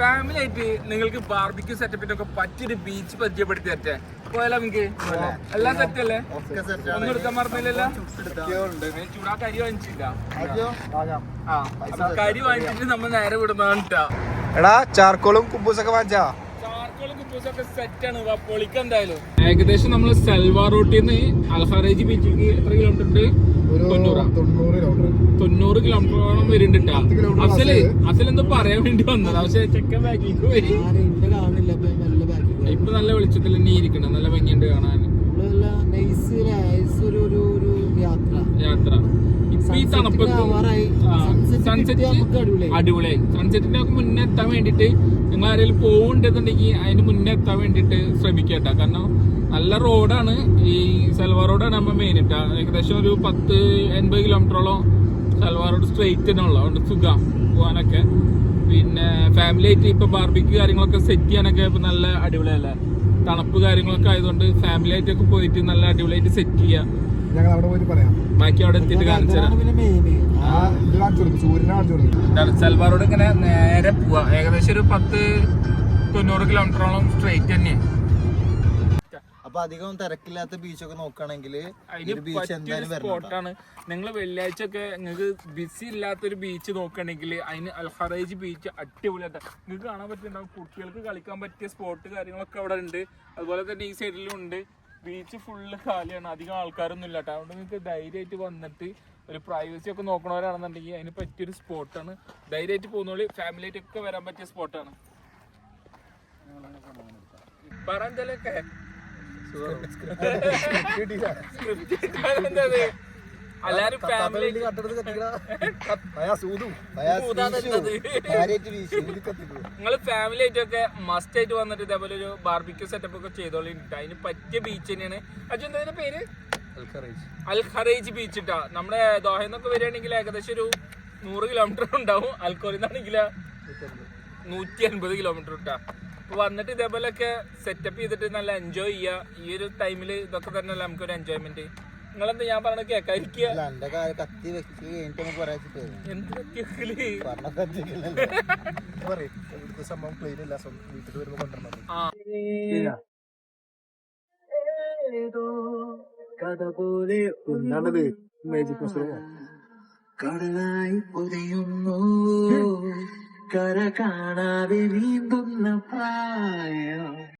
Family ആയിട്ട് നിങ്ങൾക്ക് barbecue സെറ്റപ്പിന്റെ ഒക്കെ പറ്റിയൊരു ബീച്ച് പരിചയപ്പെടുത്തി തരട്ടെ പോയാലോ നമുക്ക് എല്ലാം സെറ്റ് അല്ലേ? ഒന്നും എടുക്കാൻ മറന്നില്ലല്ലോ? ചൂടാ കരി വാങ്ങിച്ചില്ല. ആ കരി വാങ്ങിച്ചിട്ട് നമ്മൾ നേരെ വിടുന്നതാണ്. എടാ ചാർക്കോളും കുബൂസൊക്കെ വാങ്ങിച്ചാ? ഏകദേശം നമ്മൾ സെൽവാർ റൂട്ടിൽ നിന്ന് അൽഹാറേജ് ബീച്ചിലേക്ക് എത്ര കിലോമീറ്റർ ഉണ്ട്? തൊണ്ണൂറാ? തൊണ്ണൂറ് കിലോമീറ്റർ തൊണ്ണൂറ് കിലോമീറ്ററോളം വരുന്നുണ്ട് അസൽ അസലെന്തോ പറയാൻ വേണ്ടി വന്നത്. പക്ഷെ ചെക്കൻ ബാക്കിലേക്ക് വരി കാണില്ല നല്ല ബാക്കി ഇപ്പൊ നല്ല വെളിച്ചത്തിൽ തന്നെ ഇരിക്കണം നല്ല ഭംഗിയുണ്ട് കാണാൻ. ഈ തണുപ്പ് സൺസെറ്റ് അടിപൊളിയായി. സൺസെറ്റിന്റെ മുന്നേ എത്താൻ വേണ്ടിട്ട് നിങ്ങൾ ആരെങ്കിലും പോകുന്നുണ്ടെന്നുണ്ടെങ്കിൽ അതിന് മുന്നേ എത്താൻ വേണ്ടിട്ട് ശ്രമിക്കട്ടെ. കാരണം നല്ല റോഡാണ് ഈ സൽവാർ റോഡാണ് നമ്മൾ മെയിൻ ഇട്ടാ. ഏകദേശം ഒരു പത്ത് എൺപത് കിലോമീറ്ററോളം സൽവാർ റോഡ് സ്ട്രെയിറ്റ് തന്നെ ഉള്ള. അതുകൊണ്ട് സുഖം പോകാനൊക്കെ പിന്നെ ഫാമിലി ആയിട്ട് ഇപ്പൊ ബാർബിക്ക് കാര്യങ്ങളൊക്കെ സെറ്റ് ചെയ്യാനൊക്കെ ഇപ്പൊ നല്ല അടിപൊളിയല്ലേ? തണുപ്പ് കാര്യങ്ങളൊക്കെ ആയതുകൊണ്ട് ഫാമിലി ആയിട്ടൊക്കെ പോയിട്ട് നല്ല അടിപൊളിയായിട്ട് സെറ്റ് ചെയ്യാം. ഞങ്ങൾ അവിടെ പോയിട്ട് പറയാം. ബാക്കി അവിടെ എത്തിയിട്ട് കാണിച്ചു തരാം. റോഡ് ഇങ്ങനെ നേരെ പോവാ. ഏകദേശം ഒരു പത്ത് തൊണ്ണൂറ് കിലോമീറ്ററോളം സ്ട്രെയിറ്റ് തന്നെയാണ് അപ്പൊ അധികം തിരക്കില്ലാത്ത ബീച്ചൊക്കെ നോക്കുകയാണെങ്കിൽ സ്പോട്ടാണ് നിങ്ങൾ വെള്ളിയാഴ്ച ഒക്കെ നിങ്ങൾക്ക് ബിസി ഇല്ലാത്തൊരു ബീച്ച് നോക്കുകയാണെങ്കിൽ അതിന് അൽഹറേജ് ബീച്ച് അടിപൊളിയായിട്ട് നിങ്ങൾക്ക് കാണാൻ പറ്റുന്നുണ്ടാവും. കുട്ടികൾക്ക് കളിക്കാൻ പറ്റിയ സ്പോട്ട് കാര്യങ്ങളൊക്കെ അവിടെ ഉണ്ട്. അതുപോലെ തന്നെ ഈ സൈഡിലും ഉണ്ട്. ബീച്ച് ഫുള്ള് കാലിയാണ്. അധികം ആൾക്കാരൊന്നും ഇല്ല കേട്ടോ അതുകൊണ്ട് നിങ്ങൾക്ക് ധൈര്യമായിട്ട് വന്നിട്ട് ഒരു പ്രൈവസി ഒക്കെ നോക്കണവരാണെന്നുണ്ടെങ്കിൽ അതിന് പറ്റിയൊരു സ്പോട്ടാണ് ധൈര്യമായിട്ട് പോകുന്നോളി ഫാമിലി ആയിട്ടൊക്കെ വരാൻ പറ്റിയ സ്പോട്ടാണ് പറഞ്ഞാലൊക്കെ സ്ക്രിപ്റ്റ് ഫാമിലി നിങ്ങൾ ഫാമിലി ആയിട്ടൊക്കെ മസ്റ്റ് ആയിട്ട് വന്നിട്ട് ഇതേപോലെ ഒരു ബാർബിക്യൂ സെറ്റപ്പ് ഒക്കെ ചെയ്തോളി. അതിന് പറ്റിയ ബീച്ച് തന്നെയാണ്. അജു എന്താ പേര്? അൽ ഖറേജ് ബീച്ച് ഇട്ടാ നമ്മുടെ ദോഹന്നൊക്കെ വരികയാണെങ്കിൽ ഏകദേശം ഒരു നൂറ് കിലോമീറ്റർ ഉണ്ടാവും. അൽക്കോറിന്നാണെങ്കിൽ നൂറ്റി അൻപത് കിലോമീറ്റർ ഇട്ടാ അപ്പൊ വന്നിട്ട് ഇതേപോലെ ഒക്കെ സെറ്റപ്പ് ചെയ്തിട്ട് നല്ല എൻജോയ് ചെയ്യുക. ഈ ഒരു ടൈമിൽ ഇതൊക്കെ തന്നെ നമുക്കൊരു എൻജോയ്മെന്റ് നിങ്ങളെന്താ ഞാൻ പറഞ്ഞ കേൾക്കാതിരിക്കുക അല്ല എന്റെ കാര്യം കത്തി വെച്ച് കഴിഞ്ഞിട്ട് പറയാച്ചിട്ട് എന്ത് പറ്റിയെങ്കിൽ? പറഞ്ഞ കത്തിക്കലല്ലേ? പറയും ഇവിടുത്തെ സംഭവം ക്ലീൻ ഇല്ല വീട്ടിൽ വരുമ്പോ കൊണ്ടുവരണം. ആ. കഥ പോലെ എന്താണത്? മേജിക് മസ്റ്റാ കടലായി പൊതിയുന്നു കര കാണാതെ നീന്തുന്ന പ്രായം